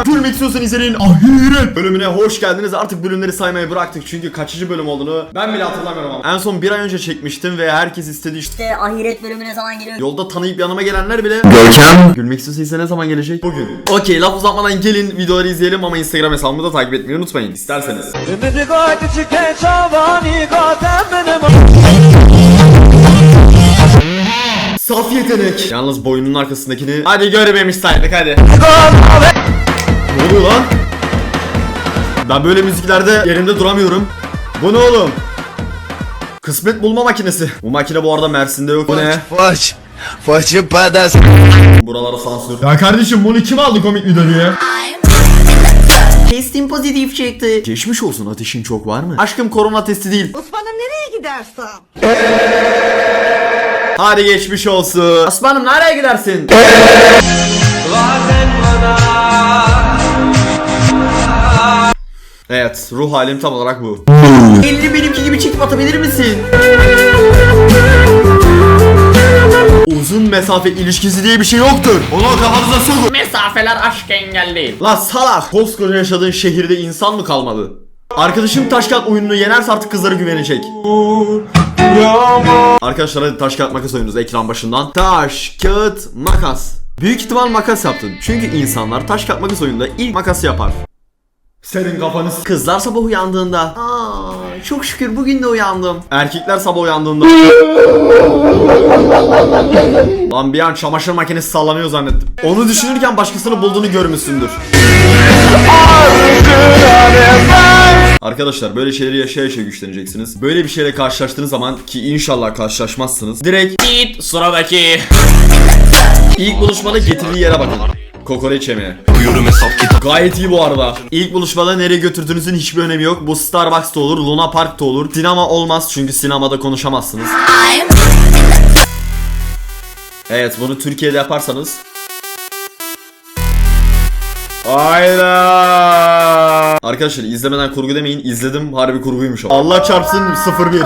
lütfen. Gülmek istiyorsan izleyin ahiret bölümüne hoş geldiniz. Artık bölümleri saymayı bıraktık çünkü kaçıncı bölüm olduğunu ben bile hatırlamıyorum ama. En son bir ay önce çekmiştim ve herkes istedi işte. İşte ahiret bölümüne zaman geliyor. Yolda tanıyıp yanıma gelenler bile Görkem. Gülmek istiyorsa ise ne zaman gelecek? Bugün. Okey laf uzatmadan gelin videoları izleyelim ama Instagram hesabımı da takip etmeyi unutmayın isterseniz. Saf yetenek. Yalnız boynunun arkasındakini hadi görmemiş saydık hadi. Ne oluyor lan? Ben böyle müziklerde yerimde duramıyorum. Bu ne oğlum? Kısmet bulma makinesi. Bu makine bu arada Mersin'de yok. Bu ne? Faç. Façı padas. Buralara sansür. Ya kardeşim bunu kim aldı komik video diye? Testim pozitif çıktı. Geçmiş olsun ateşin çok var mı? Aşkım korona testi değil. Osman'ım nereye gidersen? Hadi geçmiş olsun. Aslanım nereye gidersin? Evet ruh halim tam olarak bu. 50 benimki gibi çekip atabilir misin? Uzun mesafe ilişkisi diye bir şey yoktur. Onu kafanıza sokun. Mesafeler aşk engel değil. La salak. Koskoca yaşadığın şehirde insan mı kalmadı? Arkadaşım taş kağıt oyununu yenerse artık kızlara güvenecek. Arkadaşlar hadi taş kağıt makas oynuyoruz ekran başından. Taş kağıt makas. Büyük ihtimal makas yaptın. Çünkü insanlar taş kağıt makas oyununda ilk makası yapar. Senin kafanı s- Kızlar sabah uyandığında Aa, çok şükür bugün de uyandım Erkekler sabah uyandığında Lan bir an çamaşır makinesi sallanıyor zannettim Onu düşünürken başkasını bulduğunu görmüşsündür Arkadaşlar böyle şeyleri yaşaya yaşaya güçleneceksiniz. Böyle bir şeyle karşılaştığınız zaman ki inşallah karşılaşmazsınız. Direkt Git sıradaki. ilk buluşmada getirdiği yere bakın. Kokoreç yemeğe. Yorum hesap kitap. Gayet iyi bu arada. İlk buluşmada nereye götürdüğünüzün hiçbir önemi yok. Bu Starbucks'ta olur, Luna Park'ta olur. Sinema olmaz çünkü sinemada konuşamazsınız. Evet bunu Türkiye'de yaparsanız Aynen. Arkadaşlar izlemeden kurgu demeyin. İzledim harbi kurguymuş ama. Allah çarpsın 01.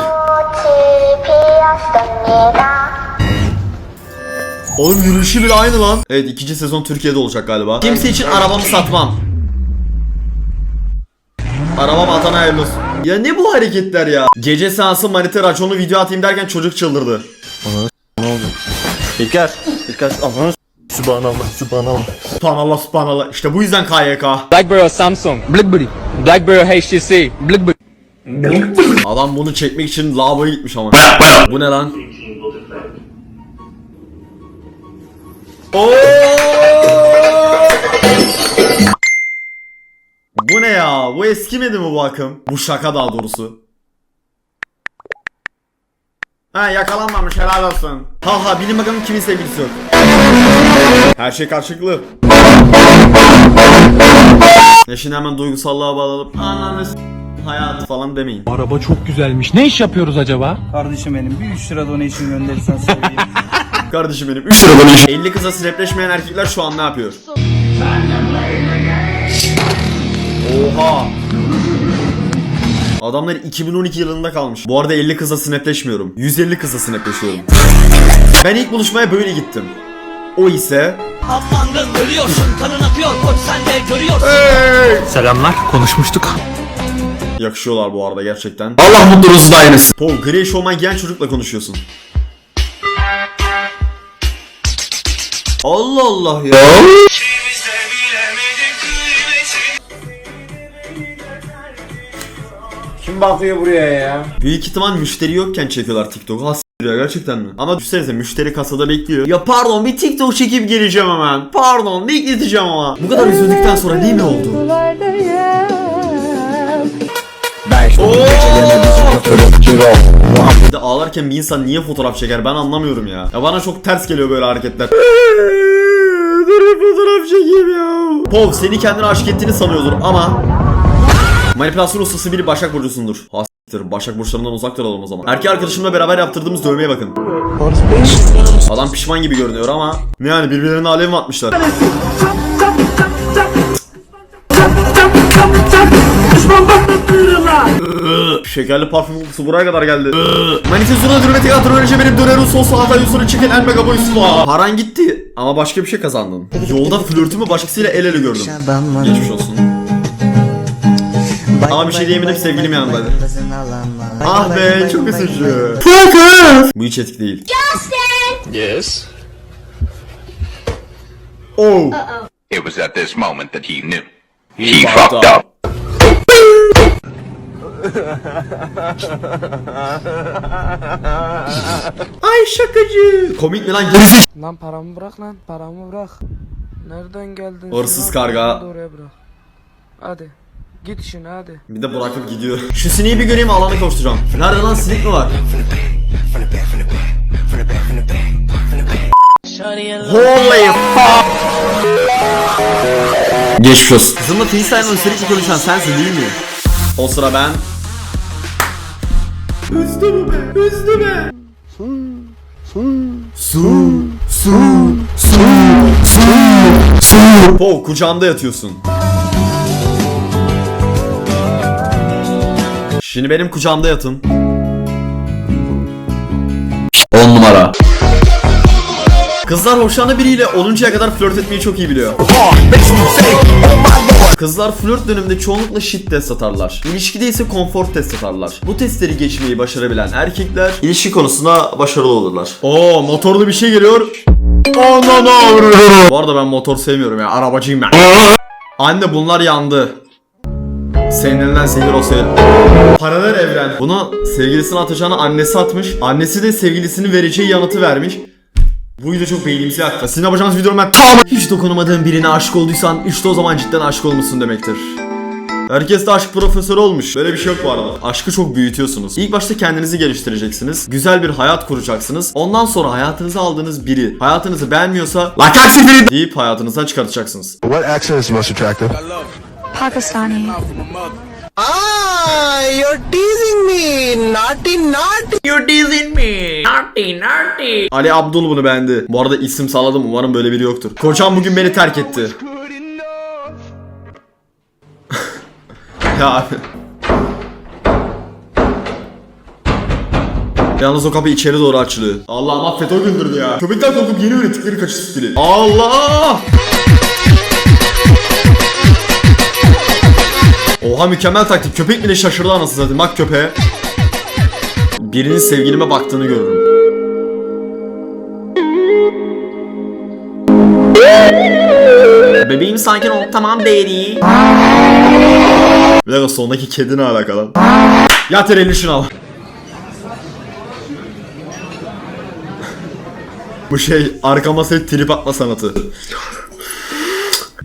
Oğlum yürüyüşü bile aynı lan. Evet ikinci sezon Türkiye'de olacak galiba. Kimse için arabamı satmam. Arabam atana hayırlı olsun. Ya ne bu hareketler ya? Gece seansı manita raconlu video atayım derken çocuk çıldırdı. İlker, İlker Allah'ını s- Sübhanallah, Sübhanallah. Subhanallah subhanallah. İşte bu yüzden KYK. BlackBerry Samsung. BlackBerry. BlackBerry HTC. BlackBerry. Adam bunu çekmek için lavaboya gitmiş ama. bu ne lan? Oo! Bu ne ya? Bu eskimedi mi bu akım? Bu şaka daha doğrusu. Ha yakalanmamış helal olsun. Ha ha bilin bakalım kimin sevgilisi yok. Her şey karşılıklı. Ya şimdi hemen duygusallığa bağlanıp ananı hayat falan demeyin. Araba çok güzelmiş. Ne iş yapıyoruz acaba? Kardeşim benim bir 3 lira donation gönderirsen seveyim. Kardeşim benim 3 liradan iş. 50 kıza snapleşmeyen erkekler şu an ne yapıyor? Oha. Adamlar 2012 yılında kalmış. Bu arada 50 kıza snapleşmiyorum. 150 kıza snapleşiyorum. Ben ilk buluşmaya böyle gittim. O ise Atlandın ölüyorsun kanın akıyor koç sen de görüyorsun. Selamlar. Konuşmuştuk. yakışıyorlar bu arada gerçekten. Allah mutluluğunuzu da aynısı. Paul gri eşofman giyen çocukla konuşuyorsun. Allah Allah ya. Kim bakıyor buraya ya? Büyük ihtimal müşteri yokken çekiyorlar TikTok'u. Ha ya gerçekten mi? Ama düşünsenize müşteri kasada bekliyor. Ya pardon bir TikTok çekip geleceğim hemen. Pardon bekleteceğim ama. Bu kadar üzüldükten sonra ne mi oldu? Bir de ağlarken bir insan niye fotoğraf çeker ben anlamıyorum ya. Ya bana çok ters geliyor böyle hareketler. Dur bir fotoğraf çekeyim ya. Pov seni kendine aşık ettiğini sanıyordur ama Manipülasyon ustası biri Başak Burcu'sundur. Ha s**tir, Başak Burçlarından uzak duralım o zaman. Erkek arkadaşımla beraber yaptırdığımız dövmeye bakın. Adam pişman gibi görünüyor ama ne yani birbirlerine alev mi atmışlar? Şekerli parfüm kokusu buraya kadar geldi. Manifest Zuna dürüme tiyatro önce benim dönerin sosu hata yusunu çeken en mega boy sula. Paran gitti ama başka bir şey kazandın. Yolda flörtümü başkasıyla el ele gördüm. Geçmiş olsun. Ama bir şey diyemedim sevgilim yanımdaydı. Ah be çok üzücü. Bu hiç etik değil. Yes. Oh. It was at this moment that he knew. He He fucked fucked up. Ay şakacı. Komik mi lan gerisi? Lan paramı bırak lan paramı bırak. Nereden geldin? Hırsız karga. Oraya bırak. Hadi. Git işine hadi. Bir de bırakıp gidiyor. Şu sineği bir göreyim alanı koşturacağım. Nerede lan sinek mi var? Holy fuck! Geçmiş olsun. Kızımla Freestyle'ın sürekli konuşan sensin değil mi? O sıra ben... Üzdü be, üzdü be. Su, su, su, su, su. Po, kucağımda yatıyorsun. Şimdi benim kucağımda yatın. 10 numara. Kızlar hoşlandığı biriyle oluncaya kadar flört etmeyi çok iyi biliyor. Kızlar flört döneminde çoğunlukla shit test atarlar. İlişkide ise konfor test atarlar. Bu testleri geçmeyi başarabilen erkekler ilişki konusunda başarılı olurlar. Oo motorlu bir şey geliyor. Ananı avruyorum. Bu arada ben motor sevmiyorum ya arabacıyım ben. Anne bunlar yandı. Senin elinden zehir olsaydı. Paralel evren. Bunu sevgilisine atacağına annesi atmış. Annesi de sevgilisinin vereceği yanıtı vermiş. Bu video çok beynimizi yaktı. Sizin yapacağınız videomu ben tam hiç dokunamadığın birine aşık olduysan işte o zaman cidden aşık olmuşsun demektir. Herkes de aşk profesörü olmuş. Böyle bir şey yok bu arada. Aşkı çok büyütüyorsunuz. İlk başta kendinizi geliştireceksiniz. Güzel bir hayat kuracaksınız. Ondan sonra hayatınıza aldığınız biri hayatınızı beğenmiyorsa la kalk siktir deyip hayatınızdan çıkartacaksınız. What accent is most attractive? Pakistani. Ah, you're teasing me. Naughty, naughty. Ali Abdul bunu beğendi. Bu arada isim salladım umarım böyle biri yoktur. Kocam bugün beni terk etti. ya. Yalnız o kapı içeri doğru açılıyor. Allah'ım affet o gündürdü ya. Köpekler korkup yeni ürettikleri kaçış stili. Allah! Oha mükemmel taktik. Köpek bile şaşırdı anasını satayım. Bak köpeğe. Birinin sevgilime baktığını görürüm. Bebeğim sakin ol tamam daddy. Bir dakika sondaki kedi ne alakalı? Yatır elini şuna al. Bu şey arka masaya trip atma sanatı.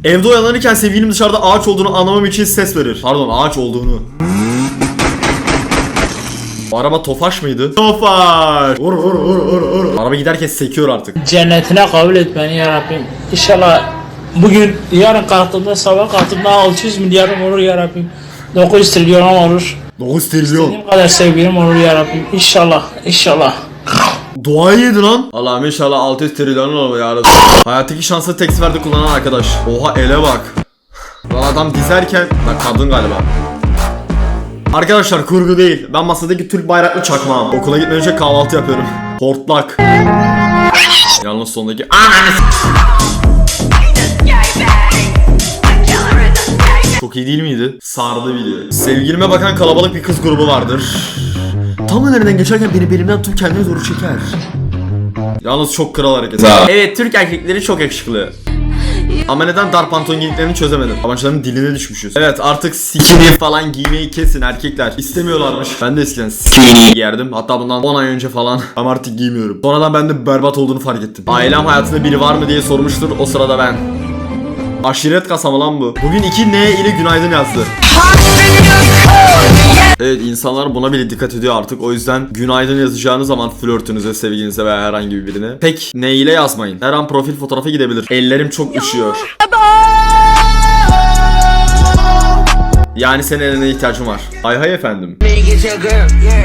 Evde oyalanırken sevgilim dışarıda ağaç olduğunu anlamam için ses verir. Pardon ağaç olduğunu. Bu araba Tofaş mıydı? Tofaş! Vur vur vur vur vur. Araba giderken sekiyor artık. Cennetine kabul et beni ya Rabbim. İnşallah bugün yarın kalktığımda sabah kalktığımda 600 milyarım olur ya Rabbim. 900 trilyonum olur. 9 trilyon. Benim kadar sevgilim olur ya Rabbim. İnşallah, inşallah. Dua yedi lan. Allah'ım inşallah 600 trilyon olur ya. Hayattaki şansı tek seferde kullanan arkadaş. Oha ele bak. Lan adam dizerken... Lan kadın galiba. Arkadaşlar kurgu değil. Ben masadaki Türk bayraklı çakmağım. Okula gitmeden önce kahvaltı yapıyorum. Hortlak. Yalnız sondaki... Çok iyi değil miydi? Sardı video. Sevgilime bakan kalabalık bir kız grubu vardır. Tam önerinden geçerken beni belimden tutup kendine doğru çeker. Yalnız çok kral hareket. Evet Türk erkekleri çok yakışıklı. Ama neden dar pantolon giydiklerini çözemedim. Yabancıların diline düşmüşüz. Evet artık skinny falan giymeyi kesin erkekler. İstemiyorlarmış. Ben de eskiden skinny giyerdim. Hatta bundan 10 ay önce falan. Ama artık giymiyorum. Sonradan ben de berbat olduğunu fark ettim. Ailem hayatında biri var mı diye sormuştur. O sırada ben. Aşiret kasama lan bu. Bugün 2 N ile günaydın yazdı. Evet insanlar buna bile dikkat ediyor artık. O yüzden günaydın yazacağınız zaman flörtünüze, sevgilinize veya herhangi bir birine pek ne ile yazmayın. Her an profil fotoğrafı gidebilir. Ellerim çok üşüyor. Yani senin eline ihtiyacım var. Hay hay efendim.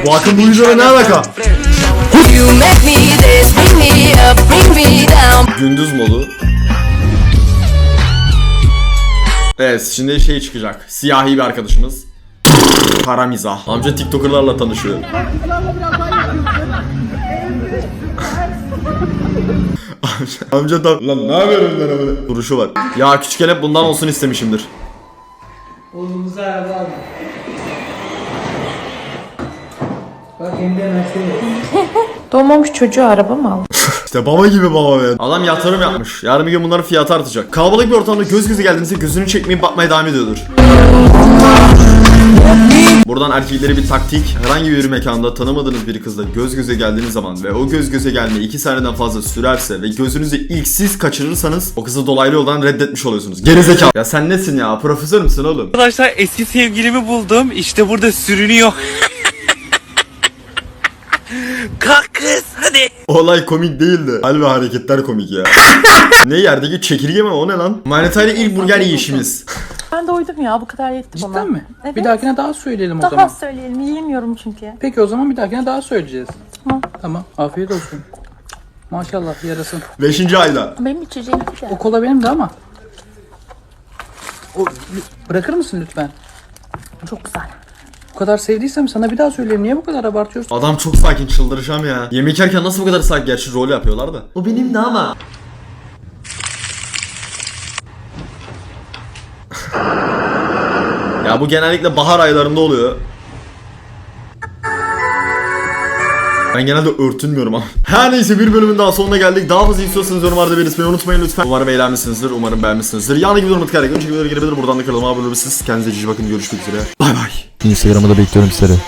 Bu akım bu videoda ne alaka? Gündüz modu. Evet şimdi şey çıkacak. Siyahi bir arkadaşımız. Kara mizah. Amca tiktokerlarla tanışıyor. amca, amca da lan ne yapıyorum ben böyle duruşu var. Ya küçükken hep bundan olsun istemişimdir. Oğlumuza araba aldım. Bak hem de Mercedes. Doğmamış çocuğa araba mı aldın? İşte baba gibi baba be. Adam yatırım yapmış. Yarın bir gün bunların fiyatı artacak. Kalabalık bir ortamda göz göze geldiğinizde gözünü çekmeyip bakmaya devam ediyordur. Buradan erkeklere bir taktik. Herhangi bir mekanda tanımadığınız bir kızla göz göze geldiğiniz zaman ve o göz göze gelme 2 saniyeden fazla sürerse ve gözünüzü ilk siz kaçırırsanız o kızı dolaylı yoldan reddetmiş oluyorsunuz. Gerizekalı. Ya sen nesin ya? Profesör müsün oğlum? Arkadaşlar eski sevgilimi buldum. İşte burada sürünüyor. Kalk kız hadi. Olay komik değildi. Hal ve hareketler komik ya. ne yerdeki çekirge mi o ne lan? Manitayla ilk burger yiyişimiz. Ben doydum ya bu kadar yetti bana. Cidden mi? Evet. Bir dahakine daha söyleyelim o Daha zaman. söyleyelim yiyemiyorum çünkü. Peki o zaman bir dahakine daha söyleyeceğiz. Tamam. Tamam. Afiyet olsun. Maşallah yarasın. Beşinci ayda. Benim içeceğim güzel. O kola benim de ama. O, bırakır mısın lütfen? Çok güzel. Bu kadar sevdiysem sana bir daha söyleyeyim. Niye bu kadar abartıyorsun? Adam çok sakin çıldıracağım ya. Yemek yerken nasıl bu kadar sakin? Gerçi rol yapıyorlar da. O benim de ama. Bu genellikle bahar aylarında oluyor. Ben genelde örtünmüyorum ama. Her neyse bir bölümün daha sonuna geldik. Daha fazla istiyorsanız yorumlarda belirtmeyi unutmayın lütfen. Umarım eğlenmişsinizdir. Umarım beğenmişsinizdir. Gibi durmadık herkese. Önceki videolara girebilir. Buradan da kanalıma abone olabilirsiniz. Kendinize iyi bakın. Görüşmek üzere. Bay bay. Instagram'da bekliyorum sizleri.